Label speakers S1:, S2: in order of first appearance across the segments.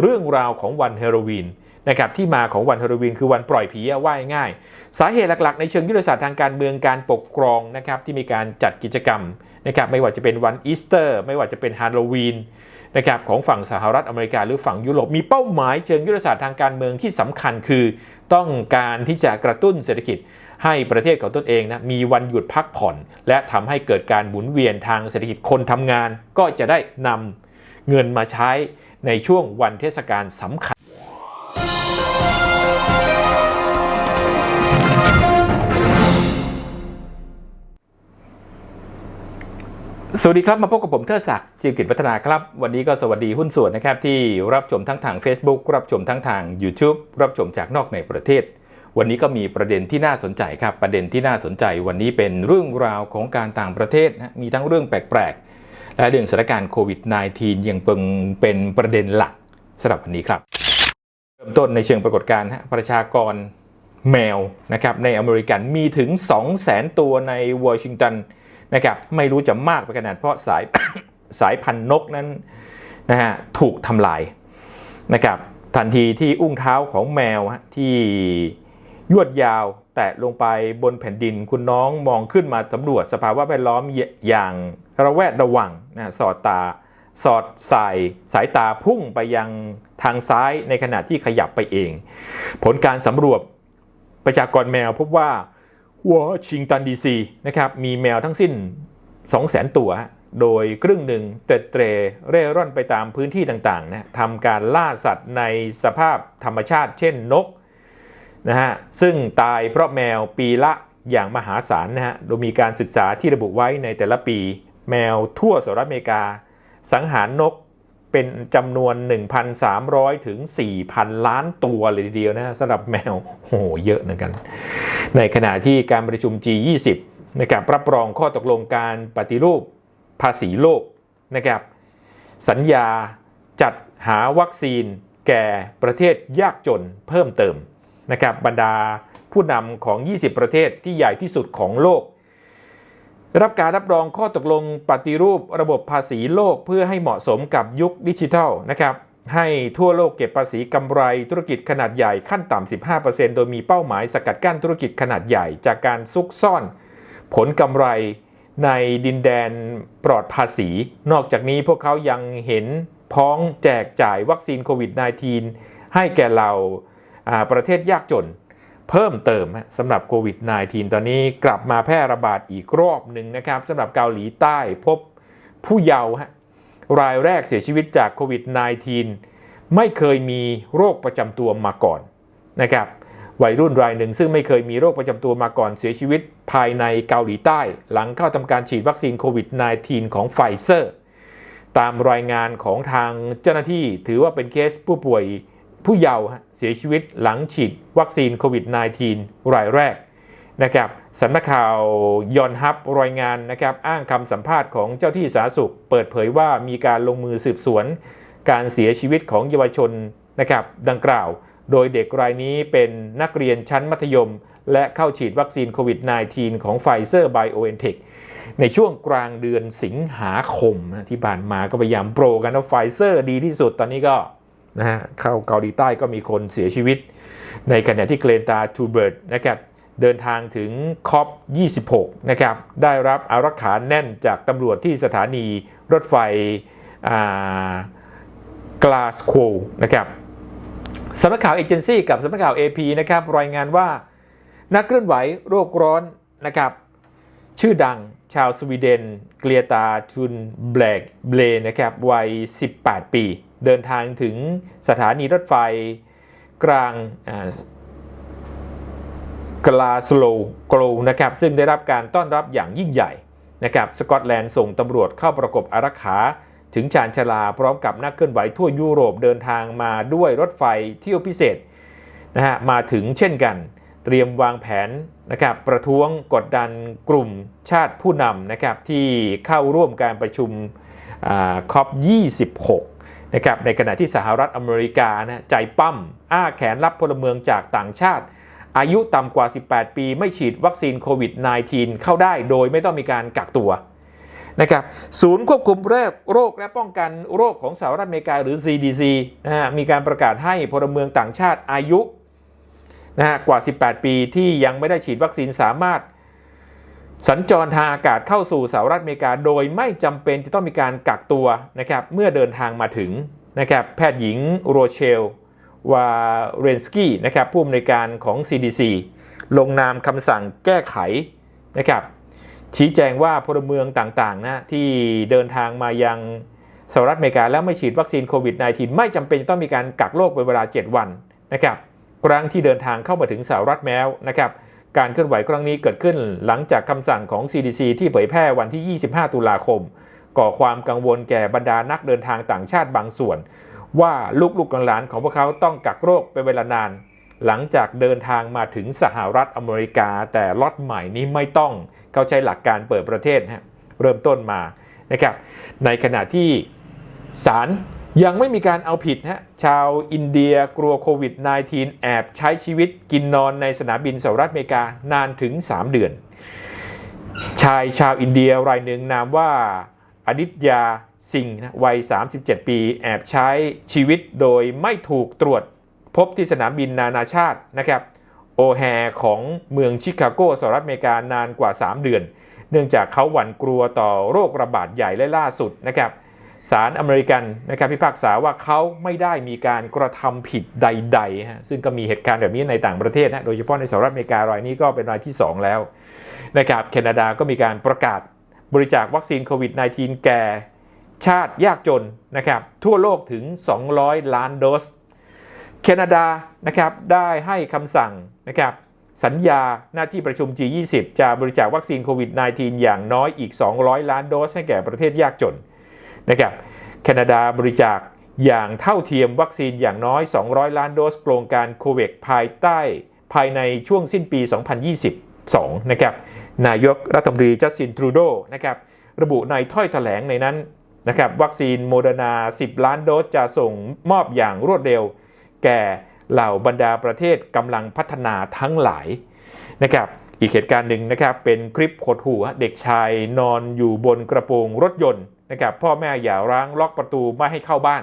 S1: เรื่องราวของวันฮาโลวีนนะครับที่มาของวันฮาโลวีนคือวันปล่อยผีว่ายง่าย สาเหตุหลักๆ ในเชิงยุทธศาสตร์ทางการเมืองการปกครองนะครับที่มีการจัดกิจกรรมนะครับไม่ว่าจะเป็นวันอีสเตอร์ ไม่ว่าจะเป็นฮาโลวีนนะครับของฝั่งสหรัฐอเมริกาหรือฝั่งยุโรปมีเป้าหมายเชิงยุทธศาสตร์ทางการเมืองที่สำคัญคือ ต้องการที่จะกระตุ้นเศรษฐกิจให้ประเทศของตนเองนะมีวันหยุดพักผ่อน และทำให้เกิดการหมุนเวียนทางเศรษฐกิจคนทำงาน ก็จะได้นำเงินมาใช้ ในช่วงวันเทศกาลสำคัญสวัสดีครับ มาพบกับผมเทิดศักดิ์จิมกิจวัฒนาครับ วันนี้ก็สวัสดีหุ้นส่วนนะครับ ที่รับชมทั้งทาง Facebook รับชมทั้งทาง YouTube รับชมจากนอกในประเทศ วันนี้ก็มีประเด็นที่น่าสนใจครับ ประเด็นที่น่าสนใจวันนี้เป็นเรื่องราวของการต่างประเทศนะมีทั้งเรื่องแปลก และเรื่องสถานการณ์โควิด -19 ยังเป็นเป็นประเด็นหลักสำหรับวันนี้ครับ เริ่มต้นในเชิงปรากฏการณ์ประชากรแมวนะครับในอเมริกันมีถึง 200,000 ตัวในวอชิงตันนะครับไม่รู้จะมากไปขนาดเพราะสายสายพันธุ์นกนั้นนะฮะถูกทำลายนะครับทันทีที่อุ้งเท้าของแมวที่ยวดยาวแตะลงไปบนแผ่นดิน คุณน้องมองขึ้นมาสำรวจสภาวะแวดล้อมอย่าง ระแวดระวังนะสอดตาสอดสายสายตาพุ่งไปยังทางซ้ายในขณะที่ขยับไปเอง ผลการสำรวจประชากรแมวพบว่าวอชิงตันดีซีนะครับมีแมวทั้งสิ้น 200,000 ตัว โดยครึ่งหนึ่งเตเตรเร่ร่อนไปตามพื้นที่ต่างๆนะทำการล่าสัตว์ในสภาพธรรมชาติ เช่นนกนะฮะซึ่งตายเพราะแมวปีละอย่างมหาศาลนะฮะโดยมีการศึกษาที่ระบุไว้ในแต่ละปี แมวทั่วสหรัฐอเมริกา สังหารนกเป็นจำนวน 1,300 ถึง 4,000 ล้านตัวเลยทีเดียวนะสำหรับแมวโหเยอะเหมือนกัน ในขณะที่การประชุม G20 นะครับรับรองข้อตกลงการปฏิรูปภาษีโลกนะครับสัญญาจัดหาวัคซีนแก่ประเทศยากจนเพิ่มเติมนะครับบรรดาผู้นำของ 20 ประเทศที่ใหญ่ที่สุดของโลก รับการรับรองข้อตกลงปฏิรูประบบภาษีโลกเพื่อให้เหมาะสมกับยุคดิจิทัลนะครับให้ทั่วโลกเก็บภาษีกำไรธุรกิจขนาดใหญ่ขั้นต่ำ 15%โดยมีเป้าหมายสกัดกั้นธุรกิจขนาดใหญ่ จากการซุกซ่อน ผลกำไรในดินแดนปลอดภาษี นอกจากนี้พวกเขายังเห็นพ้องแจกจ่ายวัคซีนโควิด -19 ให้แก่เราประเทศยากจน เพิ่มเติมสำหรับโควิด -19 ตอนนี้กลับมาแพร่ระบาดอีกรอบหนึ่งนะครับสำหรับเกาหลีใต้พบผู้เยาว์รายแรกเสียชีวิตจากโควิด -19 ไม่เคยมีโรคประจำตัวมาก่อนนะครับวัยรุ่นรายหนึ่งซึ่งไม่เคยมีโรคประจำตัวมาก่อนเสียชีวิตภายในเกาหลีใต้ หลังเข้าทำการฉีดวัคซีนโควิด -19 ของไฟเซอร์ ตามรายงานของทางเจ้าหน้าที่ถือว่าเป็นเคสผู้ป่วย ผู้เยาว์เสียชีวิตหลังฉีดวัคซีนโควิด -19 รายแรกนะครับสำนักข่าวยอนฮับรายงานนะครับอ้างคำสัมภาษณ์ของเจ้าที่สาธารณสุข เปิดเผยว่ามีการลงมือสืบสวน การเสียชีวิตของเยาวชนนะครับดังกล่าว โดยเด็กรายนี้เป็นนักเรียนชั้นมัธยม และเข้าฉีดวัคซีนโควิด -19 ของไฟเซอร์ไบโอเอนเทคในช่วงกลางเดือนสิงหาคมที่ผ่านมาก็พยายามโปรกันว่าไฟเซอร์ดีที่สุดตอนนี้ก็ นะฮะเข้าเกาหลีใต้ก็มีคนเสียชีวิต ในขณะที่เกรนตาทูเบิร์ดนะครับเดินทางถึงคอป26 นะครับ ได้รับอารักขาแน่นจากตำรวจที่สถานีรถไฟกลาสโคนะครับสำนักข่าวเอเจนซี่กับสำนักข่าว AP นะครับ รายงานว่านักเคลื่อนไหวโรคร้อนนะครับ ชื่อดังชาวสวีเดน เกลียตาทุนแบล็กเบลนะครับ วัย 18 ปี เดินทางถึงสถานีรถไฟกลางกลาสโลโกลนะครับซึ่งได้รับการต้อนรับอย่างยิ่งใหญ่นะครับสกอตแลนด์ส่งตำรวจเข้าประกบอารักขา ถึงชานชลาพร้อมกับนักเคลื่อนไหวทั่วยุโรปเดินทางมาด้วยรถไฟเที่ยวพิเศษนะฮะมาถึงเช่นกัน เตรียมวางแผนนะครับประท้วงกดดันกลุ่มชาติผู้นำนะครับที่เข้าร่วมการประชุมคอป26 นะครับในขณะที่สหรัฐอเมริกานะใจปั้ม อ้าแขนรับพลเมืองจากต่างชาติ อายุต่ำกว่า 18 ปี ไม่ฉีดวัคซีนโควิด -19 เข้าได้โดยไม่ต้องมีการกักตัวนะครับศูนย์ควบคุมโรคโรคและป้องกันโรคของสหรัฐอเมริกาหรือ CDC นะฮะมีการประกาศให้พลเมืองต่างชาติอายุนะฮะกว่า 18 ปีที่ยังไม่ได้ฉีดวัคซีนสามารถ สัญจรทางอากาศเข้าสู่สหรัฐอเมริกา โดยไม่จำเป็นจะต้องมีการกักตัวนะครับเมื่อเดินทางมาถึงนะครับแพทย์หญิงโรเชลวาเรนสกี้นะครับผู้อำนวยการของ CDC ลงนามคำสั่งแก้ไขนะครับชี้แจงว่าพลเมืองต่างๆนะที่เดินทางมายังสหรัฐอเมริกา แล้วไม่ฉีดวัคซีนโควิด -19 ไม่จำเป็นจะต้องมีการกักโรคเป็นเวลา 7 วันนะครับครั้งที่เดินทางเข้ามาถึงสหรัฐแม้วนะครับ การเคลื่อนไหวครั้งนี้เกิดขึ้นหลังจากคำสั่งของ CDC ที่เผยแพร่วันที่ 25 ตุลาคม ก่อความกังวลแก่บรรดานักเดินทางต่างชาติบางส่วน ว่าลูกๆหลานของพวกเขาต้องกักโรคเป็นเวลานาน หลังจากเดินทางมาถึงสหรัฐอเมริกา แต่ล็อตใหม่นี้ไม่ต้องเขาใช้หลักการเปิดประเทศฮะเริ่มต้นมานะครับในขณะที่ศาล ยังไม่มีการเอาผิดฮะชาวอินเดียกลัวโควิด -19 แอบใช้ชีวิตกินนอนในสนามบินสหรัฐอเมริกานานถึง 3 เดือน ชายชาวอินเดียรายหนึ่งนามว่าอดิตยาสิงห์วัย 37 ปี แอบใช้ชีวิตโดยไม่ถูกตรวจพบที่สนามบินนานาชาตินะครับโอแฮของเมืองชิคาโกสหรัฐอเมริกานานกว่า 3 เดือน เนื่องจากเขาหวั่นกลัวต่อโรคระบาดใหญ่และล่าสุดนะครับ ศาลอเมริกันนะครับพิพากษาว่าเขาไม่ได้มีการกระทำผิดใดๆฮะซึ่งก็มีเหตุการณ์แบบนี้ในต่างประเทศนะโดยเฉพาะในสหรัฐอเมริการายนี้ก็เป็นรายที่ 2 แล้วนะครับแคนาดาก็มีการประกาศบริจาควัคซีนโควิด -19 แก่ชาติยากจนนะครับทั่วโลกถึง 200 ล้านโดส แคนาดานะครับได้ให้คำสั่งนะครับสัญญาหน้าที่ประชุม G20 จะบริจาควัคซีนโควิด -19 อย่างน้อยอีก 200 ล้านโดสให้แก่ประเทศยากจน นะครับแคนาดาบริจาคอย่างเท่าเทียมวัคซีนอย่างน้อย 200 ล้านโดสโครงการโคเวกภายใต้ภายในช่วงสิ้นปี 2022 นะครับ นายกรัฐมนตรีจัสตินทรูโดนะครับ ระบุในถ้อยแถลงในนั้นนะครับ วัคซีนโมเดอร์นา 10 ล้านโดสจะส่งมอบอย่างรวดเร็ว แก่เหล่าบรรดาประเทศกำลังพัฒนาทั้งหลายนะครับ อีกเหตุการณ์หนึ่งนะครับ เป็นคลิปขดหูเด็กชายนอนอยู่บนกระโปรงรถยนต์ นะครับพ่อแม่อย่าร้างล็อกประตูไม่ให้เข้าบ้าน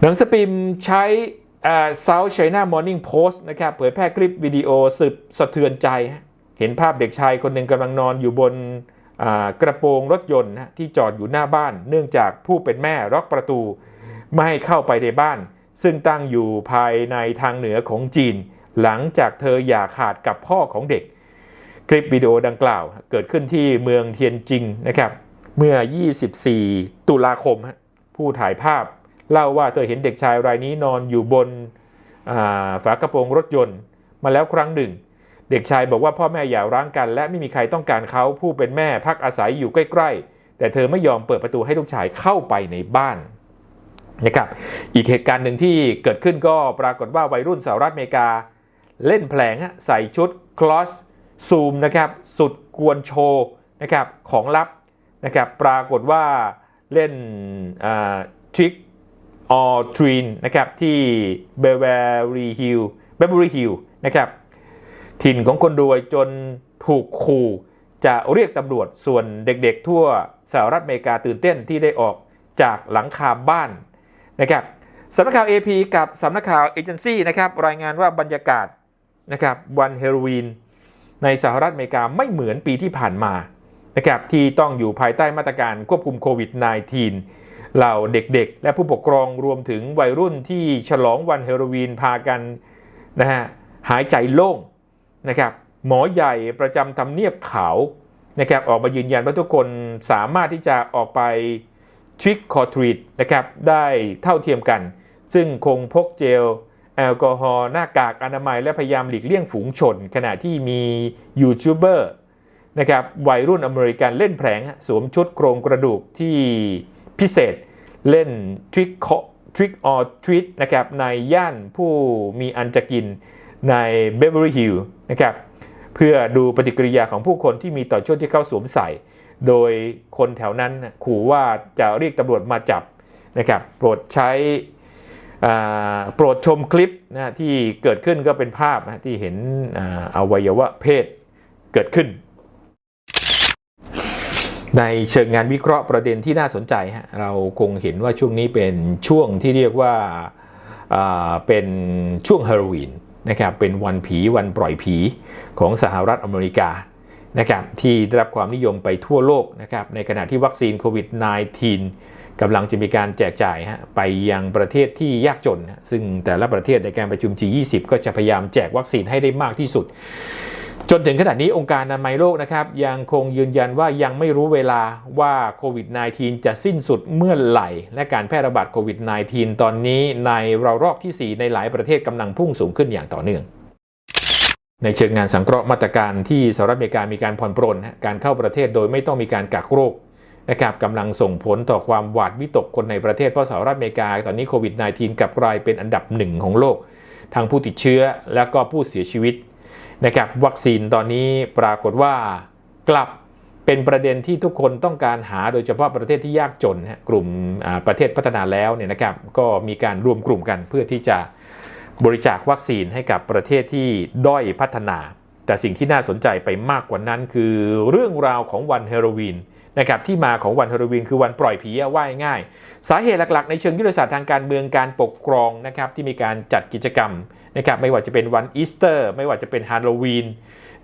S1: หนังสปิมใช้ South China Morning Post นะครับเผยแพร่คลิปวิดีโอสืบสะเทือนใจ เห็นภาพเด็กชายคนหนึ่งกำลังนอนอยู่บนกระโปรงรถยนต์ที่จอดอยู่หน้าบ้าน เนื่องจากผู้เป็นแม่ล็อกประตู ไม่ให้เข้าไปในบ้าน ซึ่งตั้งอยู่ภายในทางเหนือของจีน หลังจากเธออย่าขาดกับพ่อของเด็ก คลิปวิดีโอดังกล่าว เกิดขึ้นที่เมืองเทียนจิงนะครับ เมื่อ 24 ตุลาคม ผู้ถ่ายภาพ เล่าว่าเธอเห็นเด็กชายรายนี้นอนอยู่บนฝากระโปรงรถยนต์ มาแล้วครั้งหนึ่ง เด็กชายบอกว่าพ่อแม่อย่าร้างกัน และไม่มีใครต้องการเขาผู้เป็นแม่พักอาศัยอยู่ใกล้ๆ แต่เธอไม่ยอมเปิดประตูให้ลูกชายเข้าไปในบ้านนะครับอีกเหตุการณ์หนึ่งที่เกิดขึ้นก็ปรากฏว่าวัยรุ่นสหรัฐอเมริกา เล่นแผลงใส่ชุดคลอสซูมนะครับสุดกวนโชว์นะครับของลับ นะครับปรากฏว่าเล่นทริกออทรีนนะครับที่เบเวอรี่ฮิลเบเวอรี่ฮิลนะครับถิ่นของคนรวยจนถูกขู่จะเรียกตำรวจส่วนเด็กๆทั่วสหรัฐอเมริกาตื่นเต้นที่ได้ออกจากหลังคาบ้านนะครับสำนักข่าว AP กับสำนักข่าวเอเจนซี่นะครับรายงานว่าบรรยากาศนะครับวันเฮโรวีนในสหรัฐอเมริกาไม่เหมือนปีที่ผ่านมา นะครับที่ต้องอยู่ภายใต้มาตรการควบคุมโควิด -19 เหล่าเด็กๆ และผู้ปกครองรวมถึงวัยรุ่นที่ฉลองวันเฮโรวีนพากันนะฮะหายใจโล่งนะครับหมอใหญ่ประจำทำเนียบขาวนะครับออกมายืนยันว่าทุกคนสามารถที่จะออกไปทริกคอทรีดนะครับได้เท่าเทียมกัน ซึ่งคงพกเจล แอลกอฮอล์หน้ากากอนามัยและพยายามหลีกเลี่ยงฝูงชน ขณะที่มียูทูบเบอร์ นะครับวัยรุ่นอเมริกันเล่นแผลงสวมชุดโครงกระดูกที่พิเศษเล่นทริกทริกออทริ t นะครับในย่านผู้มีอันจะกินในเบเวอรี่ฮิลล์นะครับเพื่อดูปฏิกิริยาของผู้คนที่มีต่อชุดที่เขาสวมใส่ โดยคนแถวนั้นขู่ว่าจะเรียกตำรวจมาจับนะครับโปรดใช้โปรดชมคลิปนะที่เกิดขึ้นก็เป็นภาพนะที่เห็นอวัยวะเพศเกิดขึ้น ในเชิงงานวิเคราะห์ประเด็นที่น่าสนใจฮะเราคงเห็นว่าช่วงนี้เป็นช่วงที่เรียกว่าาเป็นช่วงฮาโลวีนนะครับเป็นวันผีวันปล่อยผีของสหรัฐอเมริกานะครับที่ได้รับความนิยมไปทั่วโลกนะครับในขณะที่วัคซีนโควิด -19 กำลังจะมีการแจกจ่ายฮะไปยังประเทศที่ยากจน ซึ่งแต่ละประเทศในการประชุม G20 ก็จะพยายามแจกวัคซีนให้ได้มากที่สุด จนถึงขณะนี้องค์การอนามัยโลกนะครับ ยังคงยืนยันว่ายังไม่รู้เวลาว่าโควิด -19 จะสิ้นสุดเมื่อไหร่ และการแพร่ระบาดโควิด -19 ตอนนี้ในระลอกที่ 4 ในหลายประเทศกำลังพุ่งสูงขึ้นอย่างต่อเนื่อง ในเชิงงานสังเคราะห์มาตรการที่สหรัฐอเมริกามีการผ่อนปรนการเข้าประเทศโดยไม่ต้องมีการกักโรคนะครับกำลังส่งผลต่อความหวาดวิตกคนในประเทศเพราะสหรัฐอเมริกา ตอนนี้โควิด -19 กลับกลายเป็นอันดับหนึ่งของโลกทั้งผู้ติดเชื้อและก็ผู้เสียชีวิต นะครับวัคซีนตอนนี้ปรากฏว่ากลับเป็นประเด็นที่ทุกคนต้องการหาโดยเฉพาะประเทศที่ยากจนฮะกลุ่มประเทศพัฒนาแล้วเนี่ยนะครับก็มีการรวมกลุ่มกันเพื่อที่จะบริจาควัคซีนให้กับประเทศที่ด้อยพัฒนา แต่สิ่งที่น่าสนใจไปมากกว่านั้นคือเรื่องราวของวันเฮโรวีน นะครับที่มาของวันเฮโรวีนคือวันปล่อยผีว่ายง่าย สาเหตุหลักๆ ในเชิงยุทธศาสตร์ทางการเมืองการปกครองนะครับที่มีการจัดกิจกรรมนะครับไม่ว่าจะเป็นวันอีสเตอร์ ไม่ว่าจะเป็นฮาโลวีน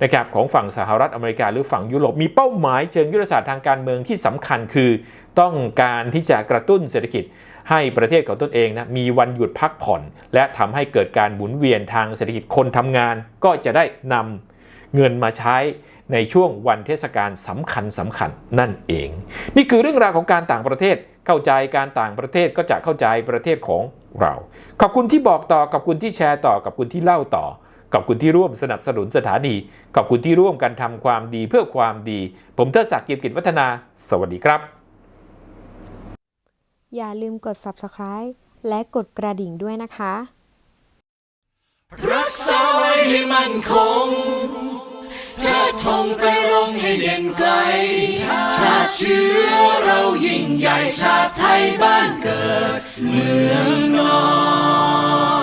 S1: นะครับของฝั่งสหรัฐอเมริกาหรือฝั่งยุโรปมีเป้าหมายเชิงยุทธศาสตร์ทางการเมืองที่สำคัญคือ ต้องการที่จะกระตุ้นเศรษฐกิจให้ประเทศของตนเองนะมีวันหยุดพักผ่อน และทำให้เกิดการหมุนเวียนทางเศรษฐกิจคนทำงาน ก็จะได้นำเงินมาใช้ ในช่วงวันเทศกาลสำคัญสำคัญนั่นเอง นี่คือเรื่องราวของการต่างประเทศเข้าใจการต่างประเทศก็จะเข้าใจประเทศของเรา ขอบคุณที่บอกต่อกับคุณที่แชร์ต่อกับคุณที่เล่าต่อขอบคุณที่ร่วมสนับสนุนสถานีขอบคุณที่ร่วมกันทำความดีเพื่อความดี ผมเทิดศักดิ์เกียรติกิจวัฒนา สวัสดีครับ
S2: อย่าลืมกด subscribe และกดกระดิ่งด้วยนะคะ
S3: รักษาไว้ให้มั่นคง เธอทงไะรงให้เด่นไกล ชาติเชื้อเรายิ่งใหญ่ชาติไทยบ้านเกิด เมืองนอน